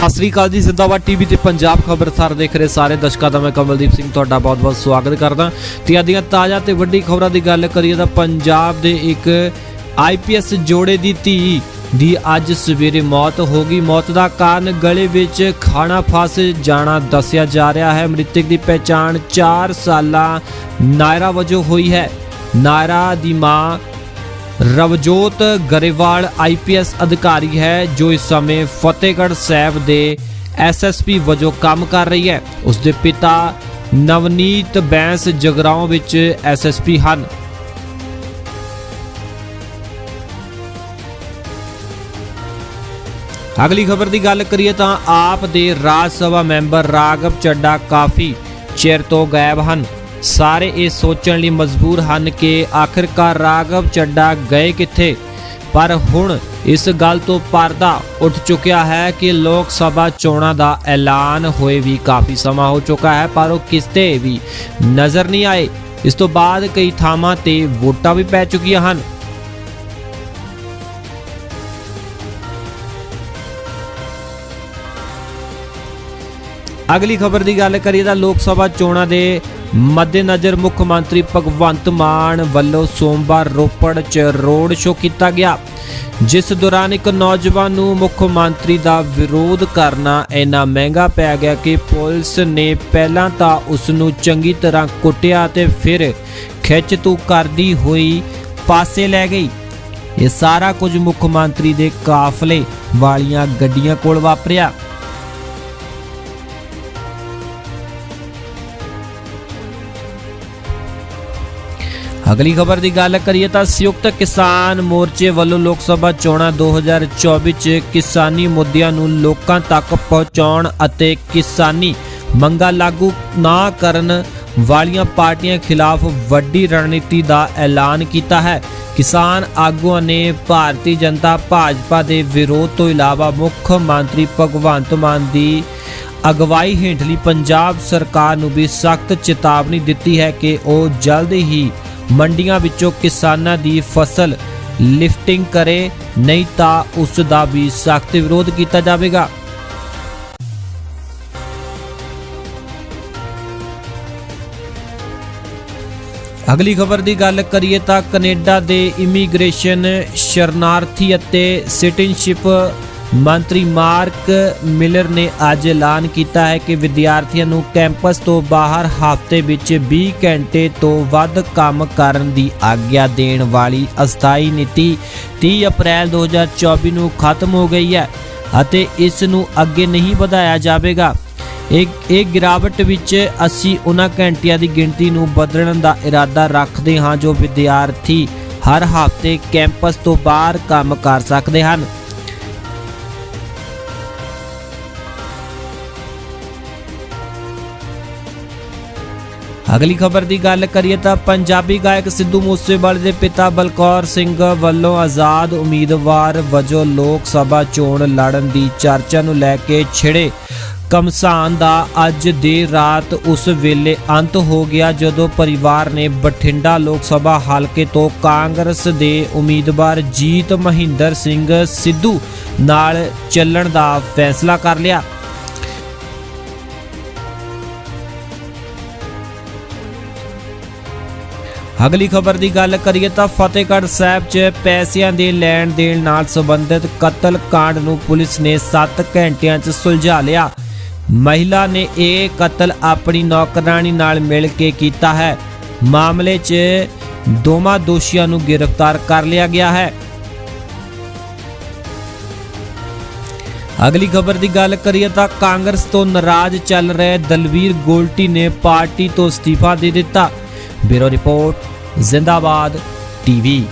ਸਤਿ ਸ੍ਰੀ ਅਕਾਲ ਜੀ, ਜ਼ਿੰਦਾਬਾਦ ਟੀਵੀ ਤੇ ਪੰਜਾਬ ਖਬਰਸਾਰ ਦੇਖ ਰਹੇ ਸਾਰੇ ਦਰਸ਼ਕਾਂ ਦਾ ਮੈਂ ਕਮਲਦੀਪ ਸਿੰਘ ਤੁਹਾਡਾ ਬਹੁਤ-ਬਹੁਤ ਸਵਾਗਤ ਕਰਦਾ। ਤੇ ਅੱਜ ਦੀਆਂ ਤਾਜ਼ਾ ਤੇ ਵੱਡੀ ਖਬਰਾਂ ਦੀ ਗੱਲ ਕਰੀਏ ਤਾਂ ਪੰਜਾਬ ਦੇ ਇੱਕ ਆਈਪੀਐਸ ਜੋੜੇ ਦੀ ਧੀ ਦੀ ਅੱਜ ਸਵੇਰੇ ਮੌਤ ਹੋ ਗਈ। ਮੌਤ ਦਾ ਕਾਰਨ ਗਲੇ ਵਿੱਚ ਖਾਣਾ ਫਸ ਜਾਣਾ ਦੱਸਿਆ ਜਾ ਰਿਹਾ ਹੈ। ਮ੍ਰਿਤਕ ਦੀ ਪਛਾਣ 4 ਸਾਲਾ ਨਾਇਰਾ ਵਜੋਂ ਹੋਈ ਹੈ। ਨਾਇਰਾ ਦੀ ਮਾਂ ਰਵਜੋਤ ਗਰੇਵਾਲ ਆਈਪੀਐਸ ਅਧਿਕਾਰੀ ਹੈ, ਜੋ ਇਸ ਸਮੇਂ ਫਤਿਹਗੜ੍ਹ ਸਾਹਿਬ ਦੇ ਐਸਐਸਪੀ ਵਜੋਂ ਕੰਮ ਕਰ ਰਹੀ ਹੈ। ਉਸ ਦੇ ਪਿਤਾ ਨਵਨੀਤ ਬੈਂਸ ਜਗਰਾਉਂ ਵਿੱਚ ਐਸਐਸਪੀ ਹਨ। ਅਗਲੀ ਖਬਰ ਦੀ ਗੱਲ ਕਰੀਏ ਤਾਂ ਆਪ ਦੇ ਰਾਜ ਸਭਾ ਮੈਂਬਰ ਰਾਗਵ ਚੱਡਾ ਕਾਫੀ ਚਿਰ ਤੋਂ ਗਾਇਬ ਹਨ। ਸਾਰੇ ਇਹ ਸੋਚਣ ਲਈ ਮਜਬੂਰ ਹਨ ਕਿ ਆਖਿਰਕਾਰ ਰਾਗਵ ਚੱਡਾ ਗਏ ਕਿੱਥੇ? ਪਰ ਹੁਣ ਇਸ ਗੱਲ ਤੋਂ ਪਰਦਾ ਉੱਠ ਚੁੱਕਿਆ ਹੈ ਕਿ ਲੋਕ ਸਭਾ ਚੋਣਾਂ ਦਾ ਐਲਾਨ ਹੋਏ ਵੀ ਕਾਫੀ ਸਮਾਂ ਹੋ ਚੁੱਕਾ ਹੈ, ਪਰ ਉਹ ਕਿਸਤੇ ਵੀ ਨਜ਼ਰ ਨਹੀਂ ਆਏ। ਇਸ ਤੋਂ ਬਾਅਦ ਕਈ ਥਾਵਾਂ ਤੇ ਵੋਟਾਂ ਵੀ ਪੈ ਚੁੱਕੀਆਂ ਹਨ। ਅਗਲੀ ਖਬਰ ਦੀ ਗੱਲ ਕਰੀਏ ਤਾਂ ਲੋਕ ਸਭਾ ਚੋਣਾਂ ਦੇ ਮੱਦੇਨਜ਼ਰ ਮੁੱਖ ਮੰਤਰੀ ਭਗਵੰਤ ਮਾਨ ਵੱਲੋਂ ਸੋਮਵਾਰ ਰੋਪੜ 'ਚ ਰੋਡ ਸ਼ੋਅ ਕੀਤਾ ਗਿਆ, ਜਿਸ ਦੌਰਾਨ ਇੱਕ ਨੌਜਵਾਨ ਨੂੰ ਮੁੱਖ ਮੰਤਰੀ ਦਾ ਵਿਰੋਧ ਕਰਨਾ ਇੰਨਾ ਮਹਿੰਗਾ ਪੈ ਗਿਆ ਕਿ ਪੁਲਿਸ ਨੇ ਪਹਿਲਾਂ ਤਾਂ ਉਸ ਨੂੰ ਚੰਗੀ ਤਰ੍ਹਾਂ ਕੁੱਟਿਆ ਤੇ ਫਿਰ ਖਿੱਚ ਤੂ ਕਰਦੀ ਹੋਈ ਪਾਸੇ ਲੈ ਗਈ। ਇਹ ਸਾਰਾ ਕੁਝ ਮੁੱਖ ਮੰਤਰੀ ਦੇ ਕਾਫਲੇ ਵਾਲੀਆਂ ਗੱਡੀਆਂ ਕੋਲ ਵਾਪਰਿਆ। ਅਗਲੀ ਖਬਰ ਦੀ ਗੱਲ ਕਰੀਏ ਤਾਂ ਸੰਯੁਕਤ ਕਿਸਾਨ ਮੋਰਚੇ ਵੱਲੋਂ ਲੋਕ ਸਭਾ ਚੋਣਾਂ 2024 ਚ ਕਿਸਾਨੀ ਮੁੱਦਿਆਂ ਨੂੰ ਲੋਕਾਂ ਤੱਕ ਪਹੁੰਚਾਉਣ ਅਤੇ ਕਿਸਾਨੀ ਮੰਗਾਂ ਲਾਗੂ ਨਾ ਕਰਨ ਵਾਲੀਆਂ ਪਾਰਟੀਆਂ ਖਿਲਾਫ ਵੱਡੀ ਰਣਨੀਤੀ ਦਾ ਐਲਾਨ ਕੀਤਾ ਹੈ। ਕਿਸਾਨ ਆਗੂਆਂ ਨੇ ਭਾਰਤੀ ਜਨਤਾ ਭਾਜਪਾ ਦੇ ਵਿਰੋਧ ਤੋਂ ਇਲਾਵਾ ਮੁੱਖ ਮੰਤਰੀ ਭਗਵੰਤ ਮਾਨ ਦੀ ਅਗਵਾਈ ਹੇਠਲੀ ਪੰਜਾਬ ਸਰਕਾਰ ਨੂੰ ਵੀ ਸਖਤ ਚੇਤਾਵਨੀ ਦਿੱਤੀ ਹੈ ਕਿ ਉਹ ਜਲਦ ਹੀ ਮੰਡੀਆਂ ਵਿੱਚੋਂ ਕਿਸਾਨਾਂ ਦੀ ਫਸਲ ਲਿਫਟਿੰਗ ਕਰੇ, ਨਹੀਂ ਤਾਂ ਉਸ ਦਾ ਵੀ ਸਖਤ ਵਿਰੋਧ ਕੀਤਾ ਜਾਵੇਗਾ। ਅਗਲੀ ਖਬਰ ਦੀ ਗੱਲ ਕਰੀਏ ਤਾਂ ਕੈਨੇਡਾ ਦੇ ਇਮੀਗ੍ਰੇਸ਼ਨ ਸ਼ਰਨਾਰਥੀ ਅਤੇ ਸਿਟੀਜ਼ਨਸ਼ਿਪ ਮੰਤਰੀ ਮਾਰਕ ਮਿਲਰ ਨੇ ਅੱਜ ਐਲਾਨ ਕੀਤਾ ਹੈ ਕਿ ਵਿਦਿਆਰਥੀਆਂ ਨੂੰ ਕੈਂਪਸ ਤੋਂ ਬਾਹਰ ਹਫ਼ਤੇ ਵਿੱਚ 20 ਘੰਟੇ ਤੋਂ ਵੱਧ ਕੰਮ ਕਰਨ ਦੀ ਆਗਿਆ ਦੇਣ ਵਾਲੀ ਅਸਥਾਈ ਨੀਤੀ 30 ਅਪ੍ਰੈਲ 2024 ਨੂੰ ਖਤਮ ਹੋ ਗਈ ਹੈ ਅਤੇ ਇਸ ਨੂੰ ਅੱਗੇ ਨਹੀਂ ਵਧਾਇਆ ਜਾਵੇਗਾ। ਇਹ ਇਹ ਗਿਰਾਵਟ ਵਿੱਚ ਅਸੀਂ ਉਹਨਾਂ ਘੰਟਿਆਂ ਦੀ ਗਿਣਤੀ ਨੂੰ ਬਦਲਣ ਦਾ ਇਰਾਦਾ ਰੱਖਦੇ ਹਾਂ ਜੋ ਵਿਦਿਆਰਥੀ ਹਰ ਹਫ਼ਤੇ ਕੈਂਪਸ ਤੋਂ ਬਾਹਰ ਕੰਮ ਕਰ ਸਕਦੇ ਹਨ। ਅਗਲੀ ਖਬਰ ਦੀ ਗੱਲ ਕਰੀਏ ਤਾਂ ਪੰਜਾਬੀ ਗਾਇਕ ਸਿੱਧੂ ਮੂਸੇਵਾਲੇ ਦੇ ਪਿਤਾ ਬਲਕੌਰ ਸਿੰਘ ਵੱਲੋਂ ਆਜ਼ਾਦ ਉਮੀਦਵਾਰ ਵਜੋਂ ਲੋਕ ਸਭਾ ਚੋਣ ਲੜਨ ਦੀ ਚਰਚਾ ਨੂੰ ਲੈ ਕੇ ਛਿੜੇ। ਕਮਸਾਨ ਦਾ ਅੱਜ ਦੇਰ ਰਾਤ ਉਸ ਵੇਲੇ ਅੰਤ ਹੋ ਗਿਆ ਜਦੋਂ ਪਰਿਵਾਰ ਨੇ ਬਠਿੰਡਾ ਲੋਕ ਸਭਾ ਹਲਕੇ ਤੋਂ ਕਾਂਗਰਸ ਦੇ ਉਮੀਦਵਾਰ ਜੀਤ ਮਹਿੰਦਰ ਸਿੰਘ ਸਿੱਧੂ ਨਾਲ ਚੱਲਣ ਦਾ ਫੈਸਲਾ ਕਰ ਲਿਆ। ਅਗਲੀ ਖਬਰ ਦੀ ਗੱਲ ਕਰੀਏ ਤਾਂ ਫਤਿਹਗੜ੍ਹ ਸਾਹਿਬ 'ਚ ਪੈਸਿਆਂ ਦੇ ਲੈਣ ਦੇਣ ਨਾਲ ਸੰਬੰਧਿਤ ਕਤਲ ਕਾਂਡ ਨੂੰ ਪੁਲਿਸ ਨੇ 7 ਘੰਟਿਆਂ 'ਚ ਸੁਲਝਾ ਲਿਆ। ਮਹਿਲਾ ਨੇ ਇਹ ਕਤਲ ਆਪਣੀ ਨੌਕਰਾਨੀ ਨਾਲ ਮਿਲ ਕੇ ਕੀਤਾ ਹੈ। ਮਾਮਲੇ 'ਚ ਦੋਵਾਂ ਦੋਸ਼ੀਆਂ ਨੂੰ ਗ੍ਰਿਫਤਾਰ ਕਰ ਲਿਆ ਗਿਆ ਹੈ। ਅਗਲੀ ਖਬਰ ਦੀ ਗੱਲ ਕਰੀਏ ਤਾਂ ਕਾਂਗਰਸ ਤੋਂ ਨਾਰਾਜ਼ ਚੱਲ ਰਹੇ ਦਲਵੀਰ ਗੋਲਟੀ ਨੇ ਪਾਰਟੀ ਤੋਂ ਅਸਤੀਫਾ ਦੇ ਦਿੱਤਾ। Bureau report Zindabad TV.